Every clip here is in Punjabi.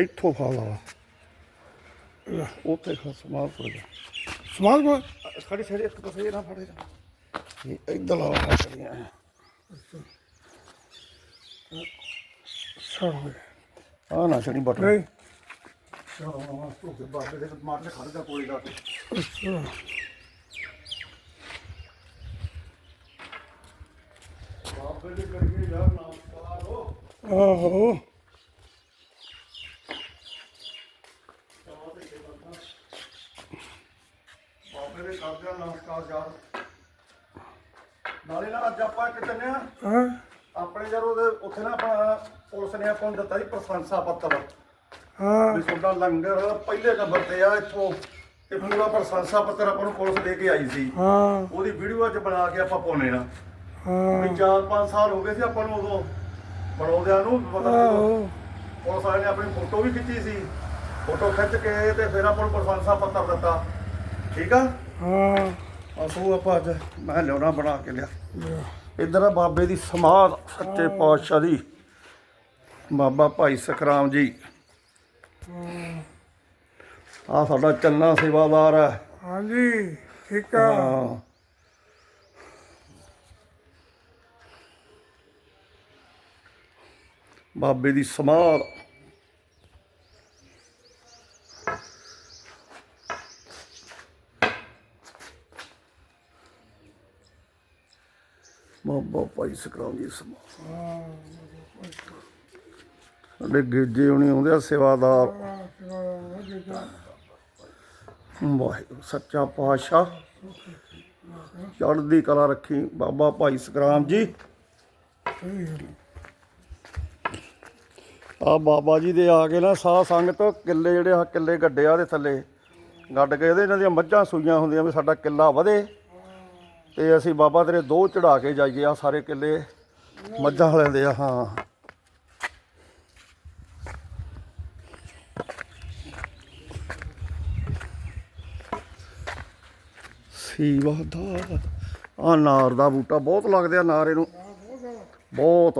ਇੱਥੋਂ ਫਾ ਲਾ ਉੱਥੇ ਖਾ ਸਮਾਲ ਪੜ ਜਾ। ਸਮਾਲ ਕੋ ਖੜੀ ਛੜੀ ਇੱਕ ਪਾਸੇ ਨਾ ਫੜੇ ਜਾ। ਇਹ ਇੱਧਰ ਲਾ ਲਾ ਕਰੀਆਂ ਸਰ ਹੋ ਆ ਨਾ ਛੜੀ ਬਟਨ। ਨਹੀਂ। ਬਾਬੇ ਦੇ ਮਾਰ ਕੇ ਖੜ ਜਾ ਕੋਲੀ ਦਾ ਅੱਛਾ ਬਾਬੇ ਦੇ ਕਰੀਏ ਯਾਰ ਨਮਸਕਾਰ ਹੋ ਆਹੋ। ਕਰਦਿਆਂ ਨਮਸਕਾਰ ਯਾਰ। ਨਾਲੇ ਨਾ ਅੱਜ ਆਪਾਂ ਕਿਤੇ ਹਾਂ। ਆਪਣੇ ਯਾਰ ਉਹਦੇ ਉੱਥੇ ਨਾ ਆਪਣਾ ਪੁਲਿਸ ਨੇ ਆਪਾਂ ਨੂੰ ਦਿੱਤਾ ਸੀ ਪ੍ਰਸ਼ੰਸਾ ਪੱਤਰ। ਹਾਂ। ਵੀ ਤੁਹਾਡਾ ਲੰਗਰ ਪਹਿਲੇ ਨੰਬਰ ਤੇ ਆ ਇੱਥੋਂ। ਤੇ ਪੂਰਾ ਪ੍ਰਸ਼ੰਸਾ ਪੱਤਰ ਆਪਾਂ ਨੂੰ ਪੁਲਿਸ ਦੇ ਕੇ ਆਈ ਸੀ। ਹਾਂ। ਉਹਦੀ ਵੀਡੀਓ ਅੱਜ ਬਣਾ ਕੇ ਆਪਾਂ ਪਾਉਣੇ ਨਾ ਹਾਂ। ਵੀ 4-5 ਸਾਲ ਹੋ ਗਏ ਸੀ ਆਪਾਂ ਨੂੰ ਉਦੋਂ ਬਣਾਉਂਦਿਆਂ ਨੂੰ ਮਤਲਬ ਆਹੋ। ਪੁਲਿਸ ਵਾਲੇ ਨੇ ਆਪਣੀ ਫੋਟੋ ਵੀ ਖਿੱਚੀ ਸੀ। ਫੋਟੋ ਖਿੱਚ ਕੇ ਤੇ ਫਿਰ ਆਪਾਂ ਨੂੰ ਪ੍ਰਸ਼ੰਸਾ ਪੱਤਰ ਦਿੱਤਾ। ਠੀਕ ਆ? ਹਾਂ। ਅਸੂ ਆਪਾਂ ਅੱਜ ਮੈਂ ਲਿਆਉਣਾ ਬਣਾ ਕੇ ਲਿਆ। ਇੱਧਰ ਆ ਬਾਬੇ ਦੀ ਸਮਾਧ ਸੱਚੇ ਪਾਤਸ਼ਾਹ ਦੀ। ਬਾਬਾ ਭਾਈ ਸਖਰਾਮ ਜੀ। ਆ ਸਾਡਾ ਚੰਨਾ ਸੇਵਾਦਾਰ ਹੈ ਹਾਂਜੀ ਠੀਕ ਆ। ਹਾਂ। ਬਾਬੇ ਦੀ ਸਮਾਧ। ਬਾਬਾ ਭਾਈ ਸਖਰਾਮ ਜੀ ਸਮਾ ਸਾਡੇ ਗੇਜੇ ਹੁਣੀ ਆਉਂਦੇ ਆ, ਸੇਵਾਦਾਰ। ਵਾਹਿਗੁਰੂ, ਸੱਚਾ ਪਾਤਸ਼ਾਹ। ਚੜ੍ਹਦੀ ਕਲਾ ਰੱਖੀ ਬਾਬਾ ਭਾਈ ਸਤਿਗੁਰਾਮ ਜੀ। ਆ ਬਾਬਾ ਜੀ ਦੇ ਆ ਕੇ ਨਾ ਸਾਹ ਸੰਗਤ ਕਿੱਲੇ ਜਿਹੜੇ ਆ ਕਿੱਲੇ ਗੱਡੇ ਆ ਦੇ ਥੱਲੇ। ਗੱਡ ਕੇ ਇਹਦੇ ਇਹਨਾਂ ਦੀਆਂ ਮੱਝਾਂ ਸੂਈਆਂ ਹੁੰਦੀਆਂ ਵੀ ਸਾਡਾ ਕਿੱਲਾ ਵਧੇ। ਤੇ ਅਸੀਂ ਬਾਬਾ ਤੇਰੇ ਦੋ ਚੜਾ ਕੇ ਜਾਈਏ ਆ ਸਾਰੇ ਕਿੱਲੇ ਮੱਝਾਂ ਵਾਲਿਆਂ ਦੇ ਆ ਹਾਂ ਸੀਵਾ ਦਾ ਆ ਨਾਰ ਦਾ ਬੂਟਾ ਬਹੁਤ ਲੱਗਦੇ ਆ ਨਾਰ ਇਹਨੂੰ। ਬਹੁਤ।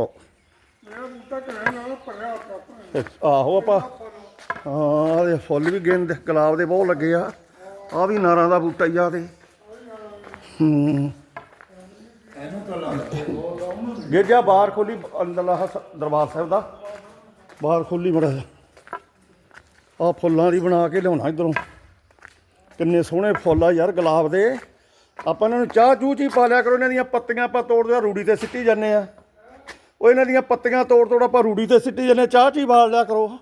ਆਹੋ ਆਪਾਂ, ਹਾਂ ਇਹਦੇ ਫੁੱਲ ਵੀ ਗੇਂਦੇ ਗੁਲਾਬ ਦੇ ਬਹੁਤ ਲੱਗੇ ਆ। ਆ ਵੀ ਨਾਰਾਂ ਦਾ ਬੂਟਾ ਹੀ ਆ ਤੇ ਹੂੰ ਗੇਜਾ ਬਾਹਰ ਖੋਲੀ ਅੰਦਰਲਾ ਹ- ਦਰਬਾਰ ਸਾਹਿਬ ਦਾ। ਬਾਹਰ ਖੋਲੀ ਮੜਾ ਆ ਫੁੱਲਾਂ ਦੀ ਬਣਾ ਕੇ ਲਿਆਉਣਾ ਇਧਰੋਂ। ਕਿੰਨੇ ਸੋਹਣੇ ਫੁੱਲ ਆ ਯਾਰ, ਗੁਲਾਬ ਦੇ। ਆਪਾਂ ਇਹਨਾਂ ਨੂੰ ਚਾਹ ਚੂਹ ਚ ਹੀ ਪਾ ਲਿਆ ਕਰੋ, ਇਹਨਾਂ ਦੀਆਂ ਪੱਤੀਆਂ ਆਪਾਂ ਤੋੜ ਆ ਰੂੜੀ ਤੇ ਸਿੱਟੀ ਜਾਂਦੇ ਆ। ਉਹ ਇਹਨਾਂ ਦੀਆਂ ਪੱਤੀਆਂ ਤੋੜ ਤੋੜ ਆਪਾਂ ਰੂੜੀ ਤੇ ਸਿੱਟੀ ਜਾਂਦੇ ਹਾਂ ਚਾਹ ਚ ਹੀ ਬਾਲ ਲਿਆ ਕਰੋ।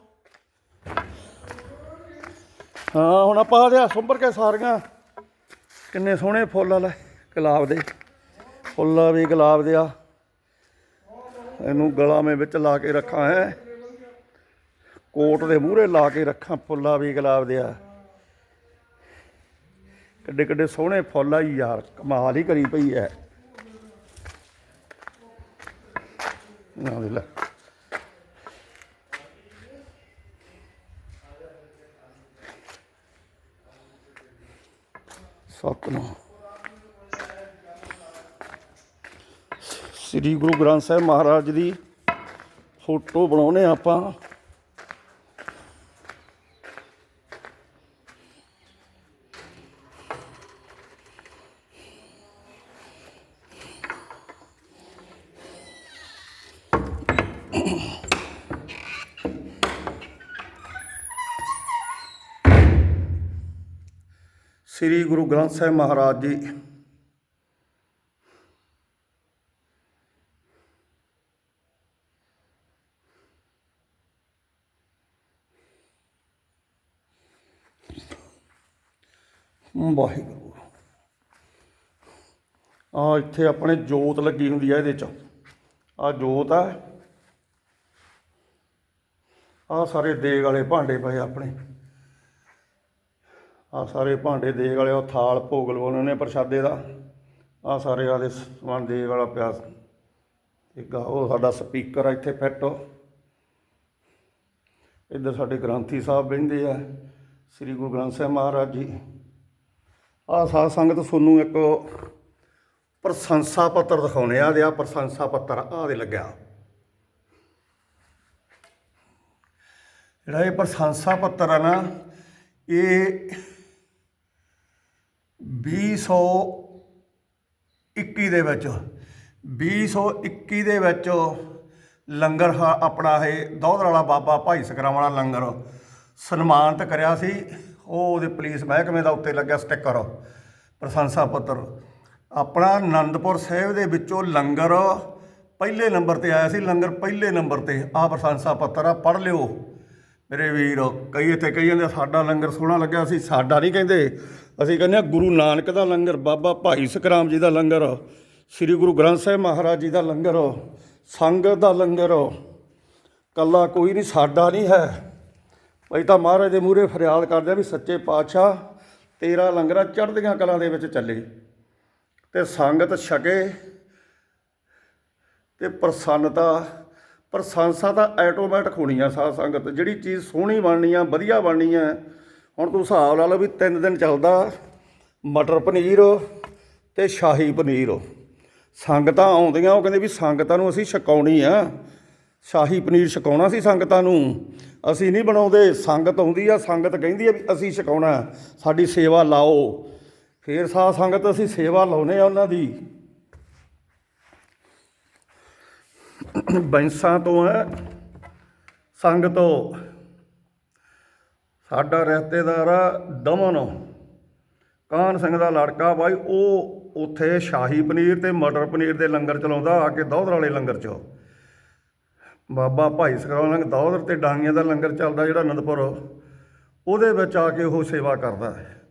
ਹਾਂ, ਹੁਣ ਆਪਾਂ ਆਦੇ ਸੁੰਬਰ ਕੇ ਸਾਰੀਆਂ। ਕਿੰਨੇ ਸੋਹਣੇ ਫੁੱਲ ਆ ਲੈ। ਗੁਲਾਬ ਦੇ। ਫੁੱਲ ਵੀ ਗੁਲਾਬ ਦੇ ਆ। ਇਹਨੂੰ ਗਲਾ ਮੇ ਵਿੱਚ ਲਾ ਕੇ ਰੱਖਾਂ ਹੈ। ਕੋਟ ਦੇ ਮੂਹਰੇ ਲਾ ਕੇ ਰੱਖਾਂ, ਫੁੱਲਾ ਵੀ ਗੁਲਾਬ ਦੇ ਆ। ਕਿੱਡੇ ਕਿੱਡੇ ਸੋਹਣੇ ਫੁੱਲ ਆ ਯਾਰ, ਕਮਾਲ ਹੀ ਕਰੀ ਪਈ ਐ। ਨਾ ਦੇ ਲੈ। ਸਤਨਾਮ। ਸ੍ਰੀ ਗੁਰੂ ਗ੍ਰੰਥ ਸਾਹਿਬ ਮਹਾਰਾਜ ਦੀ ਫੋਟੋ ਬਣਾਉਨੇ ਆਪਾਂ। ਸ੍ਰੀ ਗੁਰੂ ਗ੍ਰੰਥ ਸਾਹਿਬ ਮਹਾਰਾਜ ਜੀ ਵਾਹਿਗੁਰੂ। ਆ ਇੱਥੇ ਆਪਣੇ ਜੋਤ ਲੱਗੀ ਹੁੰਦੀ ਆ ਇਹਦੇ ਚ। ਆ ਜੋਤ ਆ। ਆ ਸਾਰੇ ਦੇਗ ਵਾਲੇ ਭਾਂਡੇ ਪਏ ਆਪਣੇ। ਆ ਸਾਰੇ ਭਾਂਡੇ ਦੇਗ ਵਾਲੇ, ਉਹ ਥਾਲ ਭੋਗ ਲਵਾਉਣੇ ਨੇ ਪ੍ਰਸ਼ਾਦੇ ਦਾ। ਆ ਸਾਰੇ ਆਦੇ ਸਮਾਨ ਦੇਗ ਵਾਲਾ ਪਿਆ। ਇੱਕ ਉਹ ਸਾਡਾ ਸਪੀਕਰ ਆ, ਇੱਥੇ ਫਿੱਟ ਇੱਧਰ ਸਾਡੇ ਗ੍ਰੰਥੀ ਸਾਹਿਬ ਬਹਿੰਦੇ ਆ। ਸ੍ਰੀ ਗੁਰੂ ਗ੍ਰੰਥ ਸਾਹਿਬ ਮਹਾਰਾਜ ਜੀ। ਆ ਸਾਧ ਸੰਗਤ ਤੁਹਾਨੂੰ ਇੱਕ ਪ੍ਰਸ਼ੰਸਾ ਪੱਤਰ ਦਿਖਾਉਣੇ ਆ ਦੇ ਆ ਪ੍ਰਸ਼ੰਸਾ ਪੱਤਰ ਆ ਦੇ ਲੱਗਿਆ। ਜਿਹੜਾ ਇਹ ਪ੍ਰਸ਼ੰਸਾ ਪੱਤਰ ਆ ਨਾ, ਇਹ 2021 ਦੇ ਵਿੱਚ 2021 ਦੇ ਵਿੱਚ ਲੰਗਰ ਹਾ- ਆਪਣਾ ਇਹ ਦੌਧਰ ਵਾਲਾ ਬਾਬਾ ਭਾਈ ਸਕਰਾਮ ਵਾਲਾ ਲੰਗਰ ਸਨਮਾਨਿਤ ਕਰਿਆ ਸੀ। ਉਹ ਉਹਦੇ ਪੁਲਿਸ ਮਹਿਕਮੇ ਦਾ ਉੱਤੇ ਲੱਗਿਆ ਸਟicker ਪ੍ਰਸ਼ੰਸਾ ਪੱਤਰ। ਆਪਣਾ ਆਨੰਦਪੁਰ ਸਾਹਿਬ ਦੇ ਵਿੱਚੋਂ ਲੰਗਰ ਪਹਿਲੇ ਨੰਬਰ ਤੇ ਆਇਆ ਸੀ, ਲੰਗਰ ਪਹਿਲੇ ਨੰਬਰ ਤੇ। ਆਹ ਪ੍ਰਸ਼ੰਸਾ ਪੱਤਰ ਆ, ਪੜ੍ਹ ਲਿਓ। ਮੇਰੇ ਵੀਰ, ਕਈ ਇੱਥੇ ਕਈ ਜਾਂਦੇ ਸਾਡਾ ਲੰਗਰ ਸੋਹਣਾ ਲੱਗਿਆ ਸੀ। ਸਾਡਾ ਨਹੀਂ ਕਹਿੰਦੇ। ਅਸੀਂ ਕਹਿੰਦੇ ਹਾਂ ਗੁਰੂ ਨਾਨਕ ਦਾ ਲੰਗਰ, ਬਾਬਾ ਭਾਈ ਸਕਰਾਮ ਜੀ ਦਾ ਲੰਗਰ, ਸ੍ਰੀ ਗੁਰੂ ਗ੍ਰੰਥ ਸਾਹਿਬ ਮਹਾਰਾਜ ਜੀ ਦਾ ਲੰਗਰ ਸੰਗਤ ਦਾ ਲੰਗਰ। ਕੱਲਾ ਕੋਈ ਨਹੀਂ, ਸਾਡਾ ਨਹੀਂ ਹੈ। ਅਸੀਂ ਤਾਂ ਮਹਾਰਾਜ ਦੇ ਮੂਹਰੇ ਫਰਿਆਦ ਕਰਦੇ ਆ ਵੀ ਸੱਚੇ ਪਾਤਸ਼ਾਹ, ਤੇਰਾ ਲੰਗਰ ਚੜ੍ਹਦੀਆਂ ਕਲਾਂ ਦੇ ਵਿੱਚ ਚੱਲੇ। ਤੇ ਸੰਗਤ ਛਕੇ ਤੇ ਪ੍ਰਸੰਨਤਾ, ਪ੍ਰਸ਼ੰਸਾ ਤਾਂ ਆਟੋਮੈਟਿਕ ਹੋਣੀ ਆ ਸਾਧ ਸੰਗਤ। ਜਿਹੜੀ ਚੀਜ਼ ਸੋਹਣੀ ਬਣਨੀ ਆ, ਵਧੀਆ ਬਣਨੀ ਆ, ਹੁਣ ਤੂੰ ਹਿਸਾਬ ਲਾ ਲਓ ਵੀ ਤਿੰਨ ਦਿਨ ਚੱਲਦਾ, ਮਟਰ ਪਨੀਰ ਤੇ ਸ਼ਾਹੀ ਪਨੀਰ। ਸੰਗਤਾਂ ਆਉਂਦੀਆਂ, ਉਹ ਕਹਿੰਦੇ ਵੀ ਸੰਗਤਾਂ ਨੂੰ ਅਸੀਂ ਛਕਾਉਣੀ ਆ। ਸ਼ਾਹੀ ਪਨੀਰ ਛਕਾਉਣਾ ਸੀ ਸੰਗਤਾਂ ਨੂੰ। ਅਸੀਂ ਨਹੀਂ ਬਣਾਉਂਦੇ, ਸੰਗਤ ਆਉਂਦੀ ਆ, ਸੰਗਤ ਕਹਿੰਦੀ ਆ ਵੀ ਅਸੀਂ ਛਕਾਉਣਾ ਸਾਡੀ ਸੇਵਾ ਲਾਓ। ਫੇਰ ਸਾਧ ਸੰਗਤ ਅਸੀਂ ਸੇਵਾ ਲਾਉਨੇ ਆ ਉਹਨਾਂ ਦੀ। ਬੈਂਸਾਂ ਤੋਂ ਹੈ ਸੰਗ ਸਾਡਾ ਰਿਸ਼ਤੇਦਾਰ ਆ ਦਮਨ। ਕਾਨ ਸਿੰਘ ਦਾ ਲੜਕਾ ਬਾਈ, ਉਹ ਉੱਥੇ ਸ਼ਾਹੀ ਪਨੀਰ ਤੇ ਮਟਰ ਪਨੀਰ ਦੇ ਲੰਗਰ ਚਲਾਉਂਦਾ, ਆ ਕੇ ਦੌਧਰ ਵਾਲੇ ਲੰਗਰ 'ਚ। ਬਾਬਾ ਭਾਈ ਸਕਰਾਉ ਲੰਗ ਦੌਧਰ ਤੇ ਡਾਂਗੀਆਂ ਦਾ ਲੰਗਰ ਚੱਲਦਾ ਜਿਹੜਾ ਅਨੰਦਪੁਰ, ਉਹਦੇ ਵਿੱਚ ਆ ਕੇ ਉਹ ਸੇਵਾ ਕਰਦਾ ਹੈ।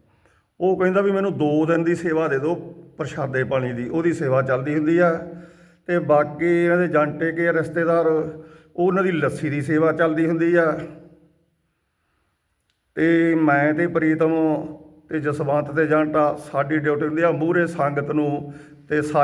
ਉਹ ਕਹਿੰਦਾ ਵੀ ਮੈਨੂੰ 2 ਦਿਨ ਦੀ ਸੇਵਾ ਦੇ ਦਿਓ ਪ੍ਰਸ਼ਾਦੇ ਪਾਣੀ ਦੀ, ਉਹਦੀ ਸੇਵਾ ਚੱਲਦੀ ਹੁੰਦੀ ਆ। ਤੇ ਬਾਕੀ ਇਹਨਾਂ ਦੇ ਜੰਟੇ ਕੇ ਰਿਸ਼ਤੇਦਾਰ ਉਹਨਾਂ ਦੀ ਲੱਸੀ ਦੀ ਸੇਵਾ ਚੱਲਦੀ ਹੁੰਦੀ ਆ। ਤੇ ਮੈਂ ਤੇ ਪ੍ਰੀਤਮ ਤੇ ਜਸਵੰਤ ਤੇ ਜਾਂਟਾ ਸਾਡੀ ਡਿਊਟੀ ਹੁੰਦੀ ਆ ਮੂਹਰੇ ਸੰਗਤ ਨੂੰ ਤੇ ਸਾ